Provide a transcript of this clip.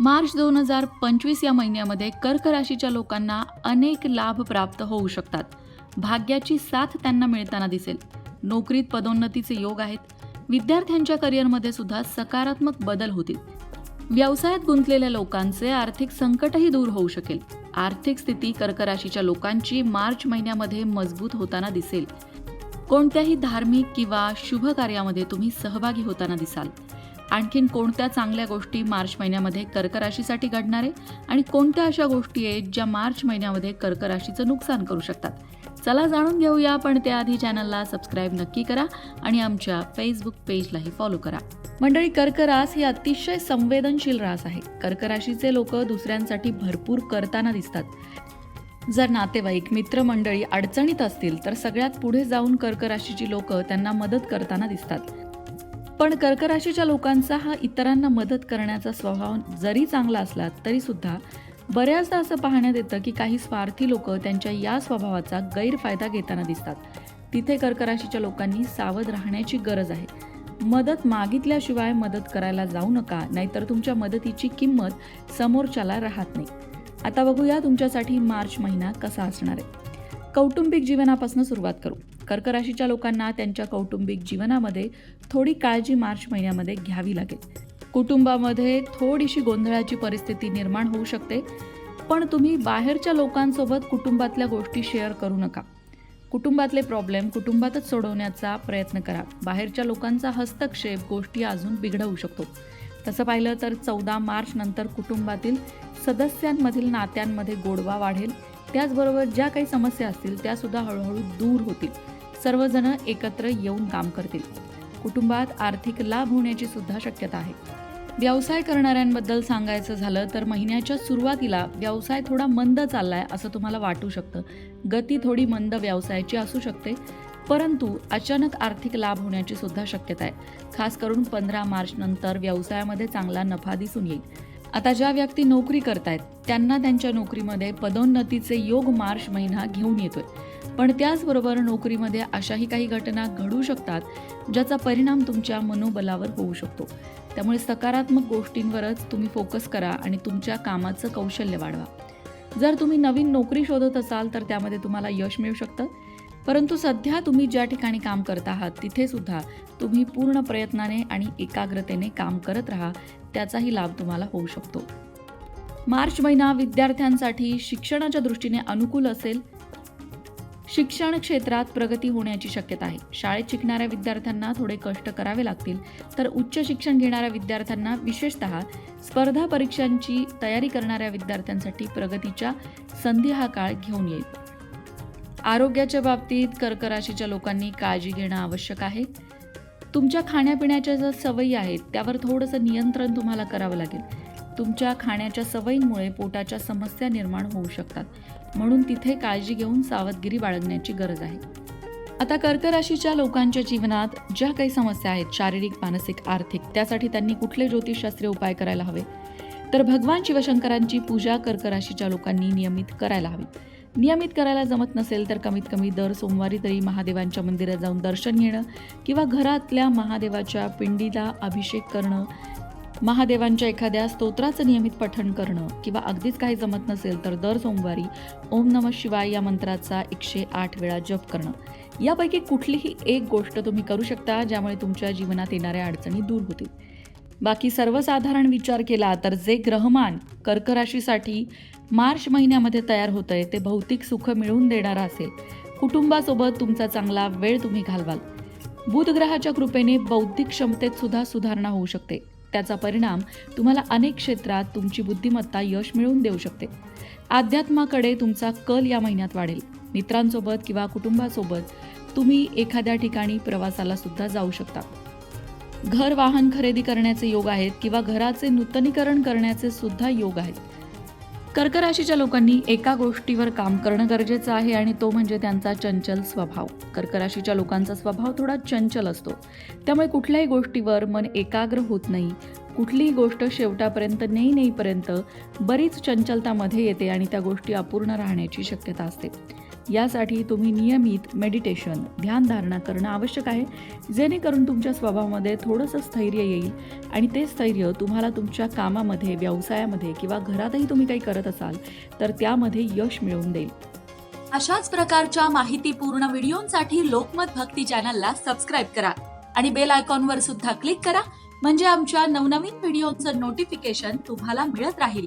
मार्च दोन हजार पंचवीस या महिन्यामध्ये कर्क राशीच्या लोकांना अनेक लाभ प्राप्त होऊ शकतात. भाग्याची साथ त्यांना मिळताना दिसेल. नोकरीत पदोन्नतीचे योग आहेत. विद्यार्थ्यांच्या करिअरमध्ये सुद्धा सकारात्मक बदल होतील. व्यवसायात गुंतलेल्या लोकांचे आर्थिक संकटही दूर होऊ शकेल. आर्थिक स्थिती कर्क राशीच्या लोकांची मार्च महिन्यामध्ये मजबूत होताना दिसेल. कोणत्याही धार्मिक किंवा शुभ कार्यामध्ये तुम्ही सहभागी होताना दिसाल. आणखीन कोणत्या चांगल्या गोष्टी मार्च महिन्यामध्ये कर्क राशीसाठी घडणार आहे? आणि कोणत्या अशा गोष्टी आहेत ज्या मार्च महिन्यामध्ये कर्क राशीचं नुकसान करू शकतात? चला जाणून घेऊया पण त्याआधी चॅनलला सबस्क्राईब नक्की करा आणि आमच्या फेसबुक पेजलाही फॉलो करा. मंडळी कर्क रास ही अतिशय संवेदनशील रास आहे. कर्क राशीचे लोक दुसऱ्यांसाठी भरपूर करताना दिसतात. जर नातेवाईक मित्रमंडळी अडचणीत असतील तर सगळ्यात पुढे जाऊन कर्क राशीची लोक त्यांना मदत करताना दिसतात. पण कर्क राशीच्या लोकांचा हा इतरांना मदत करण्याचा स्वभाव जरी चांगला असला तरी सुद्धा बऱ्याचदा असं पाहण्यात येतं की काही स्वार्थी लोक त्यांच्या या स्वभावाचा गैरफायदा घेताना दिसतात. तिथे कर्क राशीच्या लोकांनी सावध राहण्याची गरज आहे. मदत मागितल्याशिवाय मदत करायला जाऊ नका नाहीतर तुमच्या मदतीची किंमत समोरच्याला राहत नाही. आता बघूया तुमच्यासाठी मार्च महिना कसा असणार आहे. कौटुंबिक जीवनापासून सुरुवात करू. कर्क राशीच्या लोकांना त्यांच्या कौटुंबिक जीवनामध्ये थोडी काळजी मार्च महिन्यामध्ये घ्यावी लागेल. कुटुंबामध्ये थोडीशी गोंधळाची परिस्थिती निर्माण होऊ शकते पण तुम्ही बाहेरच्या लोकांसोबत कुटुंबातल्या गोष्टी शेअर करू नका. कुटुंबातले प्रॉब्लेम कुटुंबातच सोडवण्याचा प्रयत्न करा. बाहेरच्या लोकांचा हस्तक्षेप गोष्टी अजून बिघडवू शकतो. तसं पाहिलं तर चौदा मार्च नंतर कुटुंबातील सदस्यांमधील नात्यांमध्ये गोडवा वाढेल. त्याचबरोबर ज्या काही समस्या असतील त्यासुद्धा हळूहळू दूर होतील. सर्वजण एकत्र येऊन काम करतील. कुटुंबात आर्थिक लाभ होण्याची सुद्धा शक्यता आहे. व्यवसाय करणाऱ्यांबद्दल सांगायचं झालं तर महिन्याच्या सुरुवातीला व्यवसाय थोडा मंद चाललाय असं तुम्हाला वाटू शकतं. गती थोडी मंद व्यवसायाची असू शकते. परंतु अचानक आर्थिक लाभ होण्याची सुद्धा शक्यता आहे. खास करून पंधरा मार्च नंतर व्यवसायामध्ये चांगला नफा दिसून येईल. आता ज्या व्यक्ती नोकरी करतायत त्यांना त्यांच्या नोकरीमध्ये पदोन्नतीचे योग मार्च महिना घेऊन येतोय. पण त्याचबरोबर नोकरीमध्ये अशाही काही घटना घडू शकतात ज्याचा परिणाम तुमच्या मनोबलावर होऊ शकतो. त्यामुळे सकारात्मक गोष्टींवरच तुम्ही फोकस करा आणि तुमच्या कामाचं कौशल्य वाढवा. जर तुम्ही नवीन नोकरी शोधत असाल तर त्यामध्ये तुम्हाला यश मिळू शकतं. परंतु सध्या तुम्ही ज्या ठिकाणी काम करत आहात तिथे सुद्धा तुम्ही पूर्ण प्रयत्नाने आणि एकाग्रतेने काम करत राहा. त्याचाही लाभ तुम्हाला होऊ शकतो. मार्च महिना विद्यार्थ्यांसाठी शिक्षणाच्या दृष्टीने अनुकूल असेल. शिक्षण क्षेत्रात प्रगती होण्याची शक्यता आहे. शाळेत शिकणाऱ्या विद्यार्थ्यांना थोडे कष्ट करावे लागतील. तर उच्च शिक्षण घेणाऱ्या विद्यार्थ्यांना विशेषतः स्पर्धा परीक्षांची तयारी करणाऱ्या विद्यार्थ्यांसाठी प्रगतीच्या संधी हा काळ घेऊन येईल. आरोग्याच्या बाबतीत कर्कराशीच्या लोकांनी काळजी घेणं आवश्यक आहे. तुमच्या खाण्यापिण्याच्या ज्या सवयी आहेत त्यावर थोडंसं नियंत्रण तुम्हाला करावं लागेल. तुमच्या खाण्याच्या सवयींमुळे पोटाच्या समस्या निर्माण होऊ शकतात. म्हणून तिथे काळजी घेऊन सावधगिरी बाळगण्याची गरज आहे. आता कर्क राशीच्या लोकांच्या जीवनात ज्या काही समस्या आहेत शारीरिक मानसिक आर्थिक त्यासाठी त्यांनी कुठले ज्योतिषशास्त्रीय उपाय करायला हवे? तर भगवान शिवशंकरांची पूजा कर्क राशीच्या लोकांनी नियमित करायला हवी. नियमित करायला जमत नसेल तर कमीत कमी दर सोमवारी तरी महादेवांच्या मंदिरात जाऊन दर्शन घेणं किंवा घरातल्या महादेवाच्या पिंडीला अभिषेक करणं महादेवांच्या एखाद्या स्तोत्राचं नियमित पठण करणं किंवा अगदीच काही जमत नसेल तर दर सोमवारी ओम नम शिवाय या मंत्राचा एकशे आठ वेळा जप करणं. यापैकी कुठलीही एक गोष्ट तुम्ही करू शकता ज्यामुळे तुमच्या जीवनात येणाऱ्या अडचणी दूर होतील. बाकी सर्वसाधारण विचार केला तर जे ग्रहमान कर्कराशीसाठी मार्च महिन्यामध्ये तयार होत आहे ते भौतिक सुख मिळवून देणारं असेल. कुटुंबासोबत तुमचा चांगला वेळ तुम्ही घालवाल. बुध ग्रहाच्या कृपेने बौद्धिक क्षमतेत सुद्धा सुधारणा होऊ शकते. त्याचा परिणाम तुम्हाला अनेक क्षेत्रात तुमची बुद्धिमत्ता यश मिळवून देऊ शकते. अध्यात्माकडे तुमचा कल या महिन्यात वाढेल. मित्रांसोबत किंवा कुटुंबासोबत तुम्ही एखाद्या ठिकाणी प्रवासाला सुद्धा जाऊ शकता. घर वाहन खरेदी करण्याचे योग आहेत किंवा घराचे नूतनीकरण करण्याचे सुद्धा योग आहेत. कर्क राशीच्या लोकांनी एका गोष्टीवर काम करणं गरजेचं आहे आणि तो म्हणजे त्यांचा चंचल स्वभाव. कर्क राशीच्या लोकांचा स्वभाव थोडा चंचल असतो. त्यामुळे कुठल्याही गोष्टीवर मन एकाग्र होत नाही. कुठलीही गोष्ट शेवटापर्यंत नेई नेईपर्यंत बरीच चंचलता मध्ये येते आणि त्या गोष्टी अपूर्ण राहण्याची शक्यता असते. यासाठी तुम्ही नियमित मेडिटेशन ध्यानधारणा करणं आवश्यक आहे. जेणेकरून तुमच्या स्वभावामध्ये थोडंसं स्थैर्य येईल आणि ते स्थैर्य तुम्हाला तुमच्या कामामध्ये व्यवसायामध्ये किंवा घरातही तुम्ही काही करत असाल तर त्यामध्ये यश मिळवून देईल. अशाच प्रकारच्या माहितीपूर्ण व्हिडिओंसाठी लोकमत भक्ती चॅनलला सबस्क्राईब करा आणि बेल आयकॉनवर सुद्धा क्लिक करा. म्हणजे आमच्या नवनवीन व्हिडिओचं नोटिफिकेशन तुम्हाला मिळत राहील.